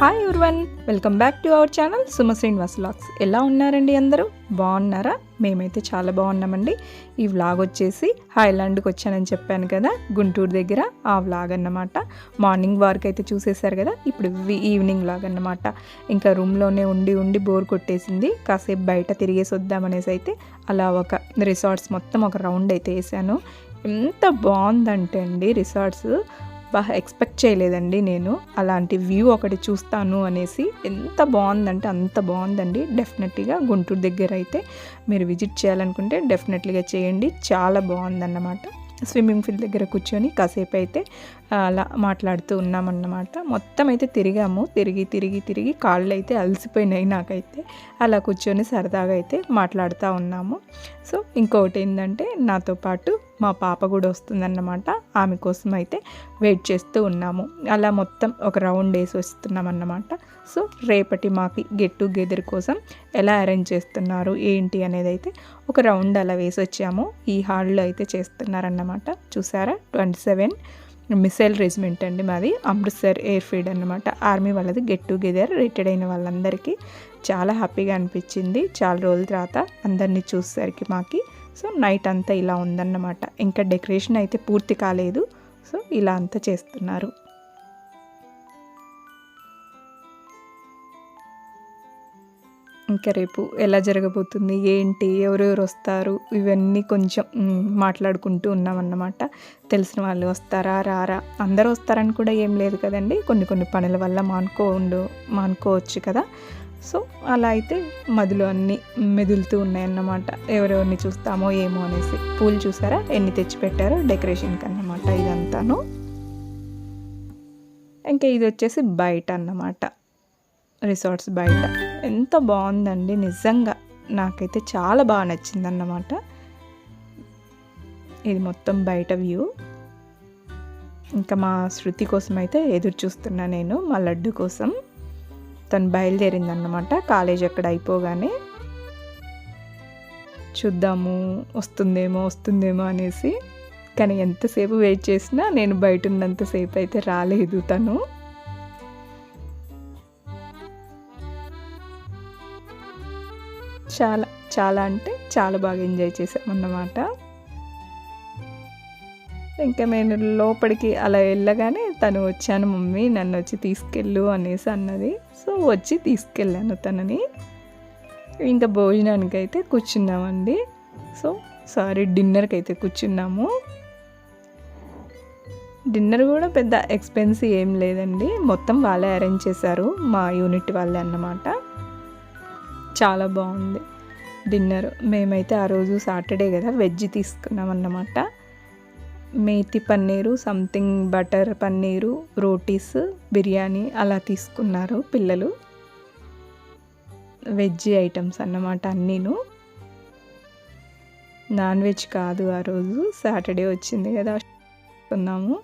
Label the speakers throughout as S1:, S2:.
S1: Hi everyone welcome back to our channel Suma Srinivas vlogs. ఎలా ఉన్నారండి అందరూ? బాగున్నారా? మేమైతే చాలా బాగున్నామండి. ఈ వ్లాగ్ వచ్చేసి హైలాండ్కి వచ్చానని చెప్పాను కదా గుంటూరు దగ్గర ఆ వ్లాగ్ అన్నమాట. మార్నింగ్ వార్క్ అయితే చూసేశారు కదా ఇప్పుడు ఈవినింగ్ వ్లాగ్ అన్నమాట. ఇంకా రూమ్లోనే ఉండి ఉండి బోర్ కొట్టేసింది. కాసేపు బయట తిరిగేసి వద్దామనేసి అయితే అలా ఒక రిసార్ట్స్ మొత్తం ఒక రౌండ్ అయితే వేసాను. ఎంత బాగుందంటే అండి రిసార్ట్స్. ఎక్స్పెక్ట్ చేయలేదండి నేను. అలాంటి వ్యూ ఒకటి చూస్తాను అనేసి ఎంత బాగుందంటే అంత బాగుందండి. డెఫినెట్గా గుంటూరు దగ్గర అయితే మీరు విజిట్ చేయాలనుకుంటే డెఫినెట్లీగా చేయండి. చాలా బాగుందన్నమాట. స్విమ్మింగ్ పూల్ దగ్గర కూర్చొని కాసేపు అయితే అలా మాట్లాడుతూ ఉన్నామన్నమాట. మొత్తం అయితే తిరిగాము. తిరిగి తిరిగి తిరిగి కాళ్ళు అయితే అలసిపోయినాయి నాకైతే. అలా కూర్చొని సరదాగా అయితే మాట్లాడుతూ ఉన్నాము. సో ఇంకొకటి ఏంటంటే నాతో పాటు మా పాప కూడా వస్తుందన్నమాట. ఆమె కోసం అయితే వెయిట్ చేస్తూ ఉన్నాము. అలా మొత్తం ఒక రౌండ్ వేసి వస్తున్నాం అన్నమాట సో రేపటి మాకి గెట్ టుగెదర్ కోసం ఎలా అరేంజ్ చేస్తున్నారు ఏంటి అనేది అయితే ఒక రౌండ్ అలా వేసి వచ్చాము. ఈ హాల్లో అయితే చేస్తున్నారన్నమాట. చూసారా? ట్వంటీ సెవెన్ మిసైల్ రెజిమెంట్ అండి మాది అమృత్సర్ ఎయిర్ ఫీల్డ్ అన్నమాట. ఆర్మీ వాళ్ళది గెట్ టుగెదర్ రిటైర్డ్ అయిన వాళ్ళందరికీ చాలా హ్యాపీగా అనిపించింది. చాలా రోజుల తర్వాత అందరినీ చూసేసరికి మాకి. సో నైట్ అంతా ఇలా ఉందన్నమాట. ఇంకా డెకరేషన్ అయితే పూర్తి కాలేదు. సో ఇలా అంతా చేస్తున్నారు. ఇంకా రేపు ఎలా జరగబోతుంది ఏంటి ఎవరెవరు వస్తారు ఇవన్నీ కొంచెం మాట్లాడుకుంటూ ఉన్నామన్నమాట. తెలిసిన వాళ్ళు వస్తారా రారా? అందరూ వస్తారని కూడా ఏం లేదు కదండి. కొన్ని కొన్ని పనుల వల్ల మానుకో ఉండు మానుకోవచ్చు కదా. సో అలా అయితే మధులు అన్నీ మెదులుతూ ఉన్నాయన్నమాట. ఎవరెవరిని చూస్తామో ఏమో అనేసి. పూలు చూసారా? ఎన్ని తెచ్చిపెట్టారో డెకరేషన్కి అన్నమాట ఇదంతాను. ఇంకా ఇది వచ్చేసి బయట అన్నమాట. రిసార్ట్స్ బయట. ఎంత బాగుందండి నిజంగా. నాకైతే చాలా బాగా నచ్చిందన్నమాట. ఇది మొత్తం బయట వ్యూ. ఇంకా మా శృతి కోసం అయితే ఎదురు చూస్తున్నా నేను మా లడ్డు కోసం. తను బయలుదేరిందన్నమాట. కాలేజ్ అక్కడ అయిపోగానే. చూద్దాము వస్తుందేమో వస్తుందేమో అనేసి. కానీ ఎంతసేపు వెయిట్ చేసినా నేను బయట ఉన్నంతసేపు అయితే రాలేదు తను. చాలా చాలా అంటే చాలా బాగా ఎంజాయ్ చేసామన్నమాట ఇంకా నేను లోపలికి అలా వెళ్ళగానే తను వచ్చాను మమ్మీ నన్ను వచ్చి తీసుకెళ్ళు అనేసి అన్నది. సో వచ్చి తీసుకెళ్ళాను తనని. ఇంకా భోజనానికి అయితే కూర్చున్నామండి. సో సారీ డిన్నర్కి అయితే కూర్చున్నాము. డిన్నర్ కూడా పెద్ద ఎక్స్పెన్సివ్ ఏం లేదండి. మొత్తం వాళ్ళే అరేంజ్ చేశారు మా యూనిట్ వాళ్ళే అన్నమాట. చాలా బాగుంది డిన్నర్. మేమైతే ఆ రోజు సాటర్డే కదా వెజ్ తీసుకున్నాం అన్నమాట. మేతి పన్నీరు సంథింగ్ బటర్ పన్నీరు రోటీస్ బిర్యానీ అలా తీసుకున్నారు పిల్లలు. వెజ్ ఐటమ్స్ అన్నమాట అన్నీను. నాన్ వెజ్ కాదు ఆ రోజు సాటర్డే వచ్చింది కదా తీసుకున్నాము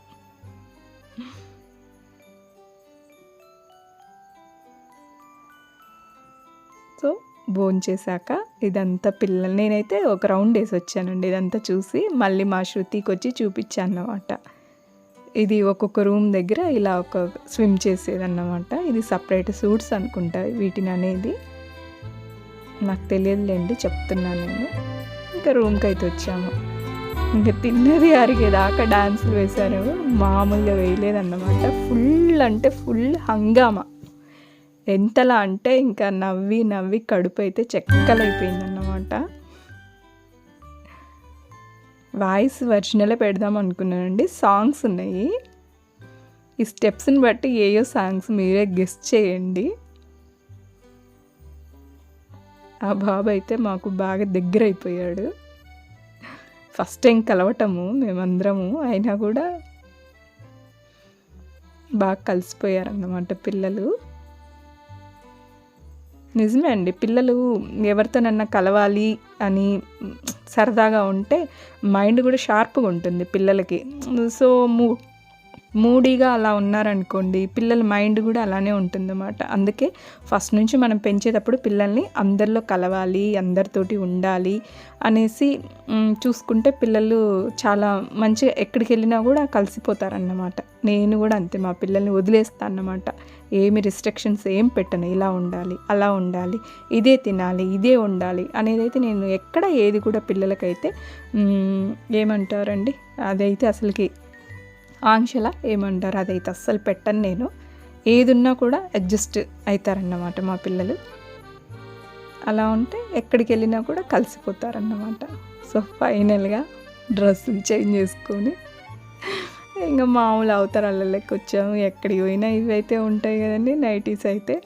S1: భోంచేశాక ఇదంతా పిల్లలు నేనైతే ఒక రౌండ్ వేసి వచ్చానండి ఇదంతా చూసి మళ్ళీ మా శృతికి వచ్చి చూపించాను అన్నమాట ఇది ఒక్కొక్క రూమ్ దగ్గర ఇలా ఒక స్విమ్ చేసేదన్నమాట. ఇది సపరేట్ సూట్స్ అనుకుంటా వీటిని అనేది. నాకు తెలియదులేండి చెప్తున్నాను నేను. ఇంకా రూమ్కి అయితే వచ్చాము. ఇంకా తిన్నది అరిగేదాకా డాన్సులు వేశారు. మామూలుగా వేయలేదన్నమాట. ఫుల్ అంటే ఫుల్ హంగామా. ఎంతలా అంటే ఇంకా నవ్వి నవ్వి కడుపు అయితే చెక్కలైపోయిందన్నమాట. వాయిస్ ఒరిజినలే పెడదాం అనుకున్నానండి. సాంగ్స్ ఉన్నాయి. ఈ స్టెప్స్ని బట్టి ఏయో సాంగ్స్ మీరే గెస్ట్ చేయండి. ఆ బాబు అయితే మాకు బాగా దగ్గర అయిపోయాడు ఫస్ట్ టైం కలవటము మేమందరము అయినా కూడా బాగా కలిసిపోయారన్నమాట పిల్లలు. నిజమే అండి. పిల్లలు ఎవరితోనన్నా కలవాలి అని సరదాగా ఉంటే మైండ్ కూడా షార్ప్గా ఉంటుంది పిల్లలకి. సో మూ మూడీగా అలా ఉన్నారనుకోండి పిల్లల మైండ్ కూడా అలానే ఉంటుందన్నమాట. అందుకే ఫస్ట్ నుంచి మనం పెంచేటప్పుడు పిల్లల్ని అందరిలో కలవాలి అందరితోటి ఉండాలి అనేసి చూసుకుంటే పిల్లలు చాలా మంచిగా ఎక్కడికి వెళ్ళినా కూడా కలిసిపోతారన్నమాట. నేను కూడా అంతే మా పిల్లల్ని వదిలేస్తాను అన్నమాట. ఏమి రిస్ట్రిక్షన్స్ ఏం పెట్టను ఇలా ఉండాలి అలా ఉండాలి ఇదే తినాలి ఇదే ఉండాలి అనేది అయితే నేను ఎక్కడ ఏది కూడా పిల్లలకైతే ఏమంటారండి అదైతే అసలుకి ఆంక్షల ఏమంటారు అదైతే అస్సలు పెట్టను నేను. ఏదున్నా కూడా అడ్జస్ట్ అవుతారన్నమాట మా పిల్లలు. అలా ఉంటే ఎక్కడికి వెళ్ళినా కూడా కలిసిపోతారన్నమాట. సో ఫైనల్గా డ్రెస్సులు చేంజ్ చేసుకొని ఇంకా మామూలు అవతారాల లెక్క వచ్చాము. ఎక్కడికి పోయినా ఇవి అయితే ఉంటాయి కదండి నైటీస్ అయితే.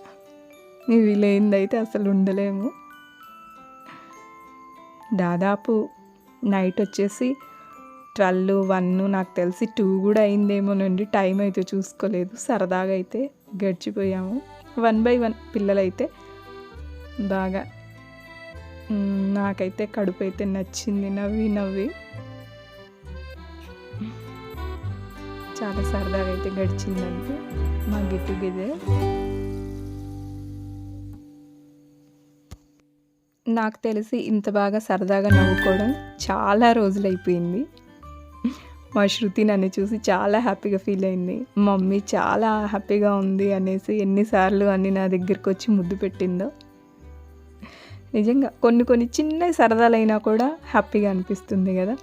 S1: ఇవి లేనిదైతే అసలు ఉండలేము. దాదాపు నైట్ వచ్చేసి ట్వెల్వ్ వన్ నాకు తెలిసి టూ కూడా అయిందేమోనండి టైం అయితే చూసుకోలేదు. సరదాగా అయితే గడిచిపోయాము. వన్ బై వన్ పిల్లలైతే బాగా నాకైతే కడుపు అయితే నచ్చింది. నవ్వి నవ్వి చాలా సరదాగా అయితే గడిచిందండి మా గెట్ టుగెదర్. నాకు తెలిసి ఇంత బాగా సరదాగా నవ్వుకోవడం చాలా రోజులు అయిపోయింది మా శృతి నన్ను చూసి చాలా హ్యాపీగా ఫీల్ అయింది. మమ్మీ చాలా హ్యాపీగా ఉంది అనేసి ఎన్నిసార్లు అన్ని నా దగ్గరికి వచ్చి ముద్దు పెట్టిందో. నిజంగా కొన్ని కొన్ని చిన్న సరదాలైనా కూడా హ్యాపీగా అనిపిస్తుంది కదా.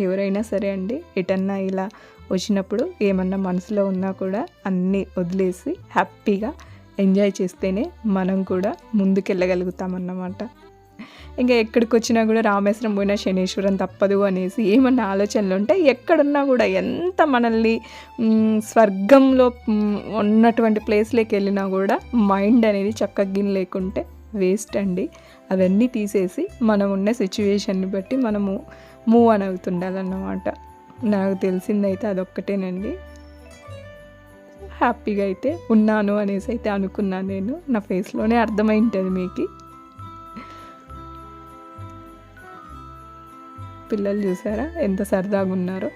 S1: ఎవరైనా సరే అండి ఎటన్నా ఇలా వచ్చినప్పుడు ఏమన్నా మనసులో ఉన్నా కూడా అన్నీ వదిలేసి హ్యాపీగా ఎంజాయ్ చేస్తేనే మనం కూడా ముందుకెళ్ళగలుగుతామన్నమాట. ఇంకా ఎక్కడికి వచ్చినా కూడా రామేశ్వరం పోయినా శనీశ్వరం తప్పదు అనేసి ఏమన్నా ఆలోచనలు ఉంటే ఎక్కడున్నా కూడా ఎంత మనల్ని స్వర్గంలో ఉన్నటువంటి ప్లేస్లోకి వెళ్ళినా కూడా మైండ్ అనేది చక్కగిన్ లేకుంటే వేస్ట్ అండి. అవన్నీ తీసేసి మనం ఉన్న సిచ్యువేషన్ని బట్టి మనము మూవ్ అని అవుతుండాలన్నమాట. నాకు తెలిసిందైతే అదొక్కటేనండి. హ్యాపీగా అయితే ఉన్నాను అనేసి అయితే అనుకున్నాను నేను. నా ఫేస్లోనే అర్థమై ఉంటుంది మీకు. పిల్లలు చూసారా? ఎంత సరదాగా ఉన్నారో.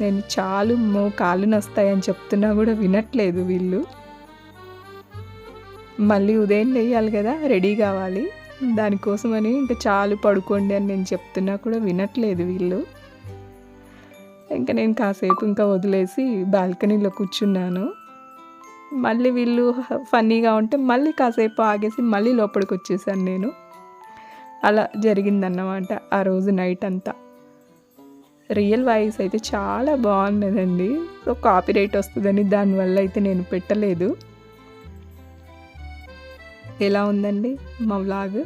S1: నేను చాలు మో కాళ్ళు నొస్తాయని చెప్తున్నా కూడా వినట్లేదు వీళ్ళు. మళ్ళీ ఉదయం లేయాలి కదా రెడీ కావాలి. దానికోసమని ఇంకా చాలు పడుకోండి అని నేను చెప్తున్నా కూడా వినట్లేదు వీళ్ళు. ఇంకా నేను కాసేపు ఇంకా వదిలేసి బాల్కనీలో కూర్చున్నాను. మళ్ళీ వీళ్ళు ఫన్నీగా ఉంటే మళ్ళీ కాసేపు ఆగేసి మళ్ళీ లోపలికి వచ్చేసాను నేను. అలా జరిగిందన్నమాట ఆ రోజు నైట్ అంతా. రియల్ వాయిస్ అయితే చాలా బాగున్నదండి. సో కాపీ రైట్ వస్తుందని దానివల్ల అయితే నేను పెట్టలేదు. ఎలా ఉందండి మా వ్లాగ్?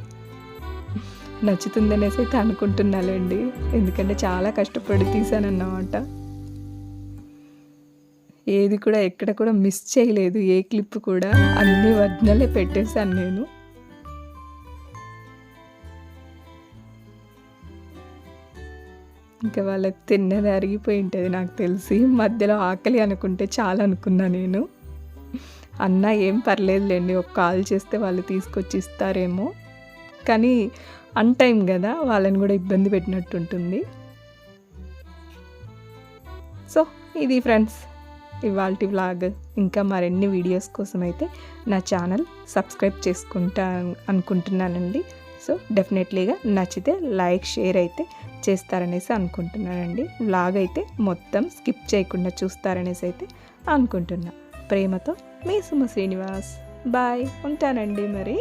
S1: నచ్చుతుందనేసి అయితే అనుకుంటున్నానండి. ఎందుకంటే చాలా కష్టపడి తీసానన్నమాట ఏది కూడా ఎక్కడ కూడా మిస్ చేయలేదు. ఏ క్లిప్ కూడా అన్ని వర్జనలే పెట్టేశాను నేను. ఇంకా వాళ్ళకి తిన్నది అరిగిపోయి ఉంటుంది నాకు తెలిసి. మధ్యలో ఆకలి అనుకుంటే చాలా అనుకున్నా నేను. అన్న ఏం పర్లేదులేండి ఒక కాల్ చేస్తే వాళ్ళు తీసుకొచ్చి ఇస్తారేమో కానీ అన్ టైం కదా వాళ్ళని కూడా ఇబ్బంది పెట్టినట్టు ఉంటుంది. సో ఇది ఫ్రెండ్స్ ఇవాళ వ్లాగ్ ఇంకా మరిన్ని వీడియోస్ కోసం అయితే నా ఛానల్ సబ్స్క్రైబ్ చేసుకుంటా అనుకుంటున్నానండి. సో డెఫినెట్లీగా నచ్చితే లైక్ షేర్ అయితే చేస్తారనేసి అనుకుంటున్నానండి. వ్లాగ్ అయితే మొత్తం స్కిప్ చేయకుండా చూస్తారనేసి అయితే అనుకుంటున్నా. ప్రేమతో మీ సుమ శ్రీనివాస్. బాయ్ ఉంటానండి మరి.